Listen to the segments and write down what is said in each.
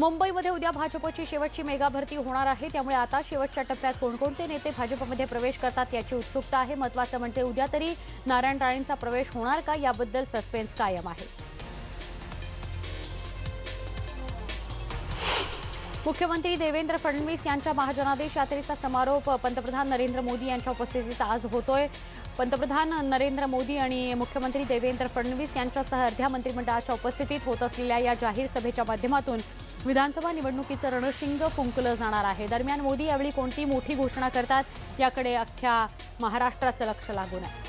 मुंबईमध्ये उद्या भाजपची शेवटची मेगा भरती होणार आहे. त्यामुळे आता शेवटच्या टप्प्यात कोणकोणते नेते भाजपमध्ये प्रवेश करतात याची उत्सुकता आहे. महत्वाचं म्हणजे उद्या तरी नारायण राणेंचा प्रवेश होणार का? याबद्दल सस्पेन्स कायम आहे. मुख्यमंत्री देवेंद्र फडणवीस यांच्या महाजनादेश यात्रेचा समारोप पंतप्रधान नरेंद्र मोदी यांच्या उपस्थितीत आज होतोय. पंतप्रधान नरेंद्र मोदी आणि मुख्यमंत्री देवेंद्र फडणवीस यांच्यासह अर्ध्या मंत्रिमंडळाच्या उपस्थितीत होत असलेल्या या जाहीर सभेच्या माध्यमातून विधानसभा निवडणुकीचं रणशिंग फुंकलं जाणार आहे. दरम्यान मोदी यावेळी कोणती मोठी घोषणा करतात? याकडे अख्ख्या महाराष्ट्राचं लक्ष लागून आहे.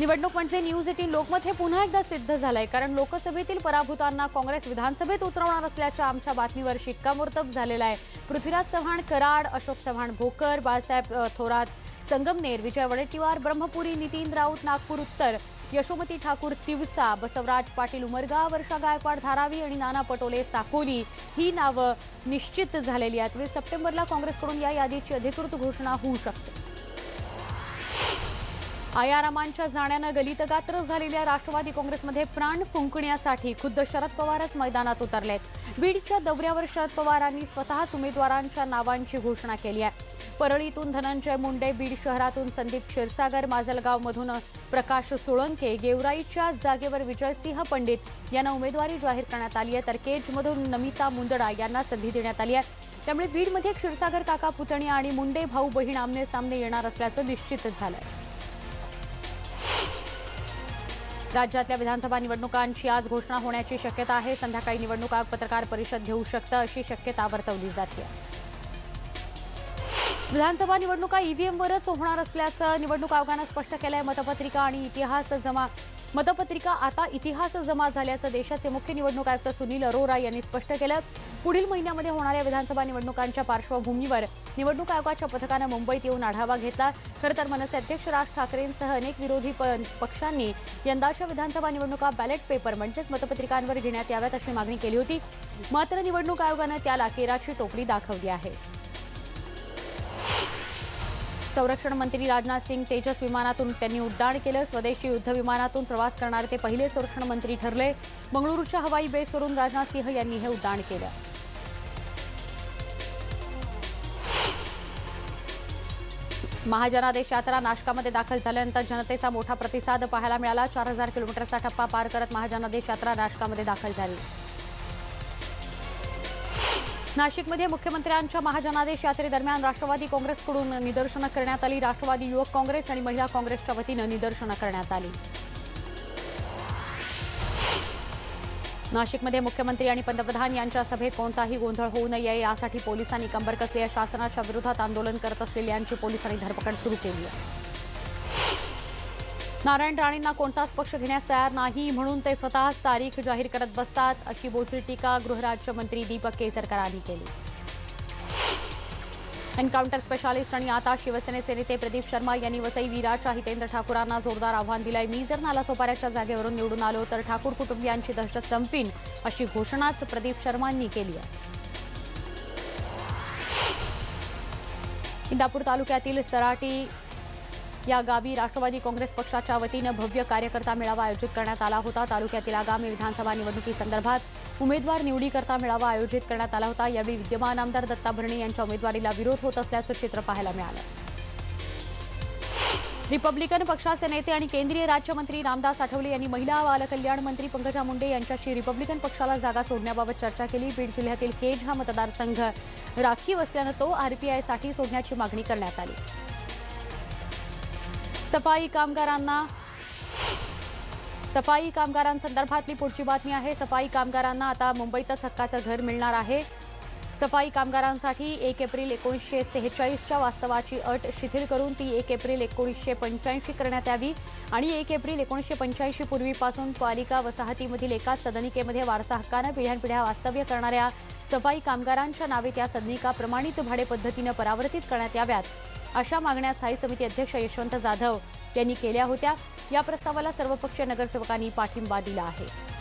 निवडणूक म्हणजे न्यूज एटीन लोकमत हे पुन्हा एकदा सिद्ध झालंय. कारण लोकसभेतील पराभूतांना काँग्रेस विधानसभेत उतरवणार असल्याच्या आमच्या बातमीवर शिक्कामोर्तब झालेला आहे. पृथ्वीराज चव्हाण कराड अशोक चव्हाण भोकर बाळासाहेब थोरात संगमनेर विजय वडेट्टीवार ब्रह्मपुरी नितीन राऊत नागपूर उत्तर यशोमती ठाकूर तिवसा बसवराज पाटील उमरगा वर्षा गायकवाड धारावी आणि नाना पटोले साकोली ही नावं निश्चित झालेली आहेत. वीस सप्टेंबरला काँग्रेसकडून या यादीची अधिकृत घोषणा होऊ शकते. आयारामांच्या जाण्यानं गलितगात्र झालेल्या राष्ट्रवादी काँग्रेसमध्ये प्राण फुंकण्यासाठी खुद्द शरद पवारच मैदानात उतरलेत. बीडच्या दौऱ्यावर शरद पवारांनी स्वतःच उमेदवारांच्या नावांची घोषणा केली आहे. परळीतून धनंजय मुंडे बीड शहरातून संदीप क्षीरसागर माजलगावमधून प्रकाश सोळंके गेवराईच्या जागेवर विजयसिंह पंडित यांना उमेदवारी जाहीर करण्यात आली आहे. तर केजमधून नमिता मुंदडा यांना संधी देण्यात आली आहे. त्यामुळे बीडमध्ये क्षीरसागर काका पुतणी आणि मुंडे भाऊ बहीण आमने सामने येणार असल्याचं निश्चित झालंय. राज्यातल्या विधानसभा निवडणुकांची आज घोषणा होण्याची शक्यता आहे. संध्याकाळी निवडणुका पत्रकार परिषद घेऊ शकतं अशी शक्यता वर्तवली जाते. विधानसभा निवडणुका ईव्हीएमवरच होणार असल्याचं निवडणूक आयोगानं स्पष्ट केलंय. मतपत्रिका आणि इतिहास जमा मतपत्रिका आता इतिहास जमा झाल्याचं देशाचे मुख्य निवडणूक आयुक्त सुनील अरोरा यांनी स्पष्ट केलं. पुढील महिन्यामध्ये होणाऱ्या विधानसभा निवडणुकांच्या पार्श्वभूमीवर निवडणूक आयोगाच्या पथकानं मुंबईत येऊन आढावा घेतला. खरं तर मनसे अध्यक्ष राज ठाकरेंसह अनेक विरोधी प- पक्षांनी यंदाच्या विधानसभा निवडणुका बॅलेट पेपर म्हणजेच मतपत्रिकांवर घेण्यात याव्यात अशी मागणी केली होती. मात्र निवडणूक आयोगानं त्याला केराची टोपली दाखवली आहे. संरक्षण मंत्री राजनाथ सिंग तेजस विमानातून त्यांनी उड्डाण केलं. स्वदेशी युद्ध विमानातून प्रवास करणारे ते पहिले संरक्षण मंत्री ठरले. बंगळुरूच्या हवाई बेसवरून राजनाथ सिंह यांनी हे उड्डाण केलं. महाजनादेश यात्रा नाशकामध्ये दाखल झाल्यानंतर जनतेचा मोठा प्रतिसाद पाहायला मिळाला. चार हजार किलोमीटरचा टप्पा पार करत महाजनादेश यात्रा नाशकामध्ये दाखल झाली. नाशिकमध्ये मुख्यमंत्र्यांच्या महाजनादेश यात्रेदरम्यान राष्ट्रवादी काँग्रेसकडून निदर्शनं करण्यात आली. राष्ट्रवादी युवक काँग्रेस आणि महिला काँग्रेसच्या वतीनं निदर्शनं करण्यात आली. नाशिकमध्ये मुख्यमंत्री आणि पंतप्रधान यांच्या सभेत कोणताही गोंधळ होऊ नये. यासाठी पोलिसांनी कंबर कसलेल्या शासनाच्या विरोधात आंदोलन करत असलेल्यांची पोलिसांनी धरपकड सुरू केली आहे. नारायण राणेंना कोणताच पक्ष घेण्यास तयार नाही म्हणून ते स्वतःच तारीख जाहीर करत बसतात अशी बोचरी टीका गृहराज्यमंत्री दीपक केसरकरांनी केली. एन्काउंटर स्पेशालिस्ट आणि आता शिवसेनेचे नेते प्रदीप शर्मा यांनी वसई विराच्या हितेंद्र ठाकूरांना जोरदार आव्हान दिलंय. मी जर नालासोपाऱ्याच्या जागेवरून निवडून आलो तर ठाकूर कुटुंबियांची दहशत संपीन अशी घोषणाच प्रदीप शर्मांनी केली आहे. इंदापूर तालुक्यातील सराटी या गावी राष्ट्रवादी काँग्रेस पक्षाच्या वतीनं भव्य कार्यकर्ता मेळावा आयोजित करण्यात आला होता. तालुक्यातील आगामी विधानसभा निवडणुकीसंदर्भात उमेदवार निवडीकरता मेळावा आयोजित करण्यात आला होता. यावेळी विद्यमान आमदार दत्ता भरणे यांच्या उमेदवारीला विरोध होत असल्याचं चित्र पाहायला मिळालं. रिपब्लिकन पक्षाचे नेते आणि केंद्रीय राज्यमंत्री रामदास आठवले यांनी महिला बालकल्याण मंत्री पंकजा मुंडे यांच्याशी रिपब्लिकन पक्षाला जागा सोडण्याबाबत चर्चा केली. बीड जिल्ह्यातील केज हा मतदारसंघ राखीव असल्यानं तो आरपीआयसाठी सोडण्याची मागणी करण्यात आली. सफाई कामगारांना सफाई कामगारांसंदर्भातली पुढची बातमी आहे. सफाई कामगारांना आता मुंबईतच हक्काचं घर मिळणार आहे. सफाई कामगारांसाठी एक एप्रिल एकोणीसशे सेहेचाळीसच्या वास्तवाची अट शिथिल करून ती एक एप्रिल एकोणीसशे पंच्याऐंशी करण्यात यावी आणि एक एप्रिल एकोणीसशे पंच्याऐंशी पूर्वीपासून पालिका वसाहतीमधील एकाच सदनिकेमध्ये वारसा हक्कानं पिढ्यानपिढ्या वास्तव्य करणाऱ्या सफाई कामगारांच्या नावे त्या सदनिका प्रमाणित भाडे पद्धतीनं परावर्तित करण्यात याव्यात. अशा मागण्या स्थायी समिती अध्यक्ष यशवंत जाधव यांनी केल्या होत्या. या प्रस्तावाला सर्वपक्षीय नगरसेवकांनी पाठिंबा दिला आहे.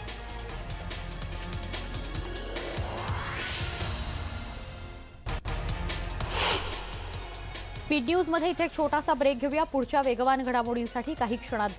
स्पीड न्यूजमध्ये इथे एक छोटासा ब्रेक घेऊया. पुढच्या वेगवान घडामोडींसाठी काही क्षणात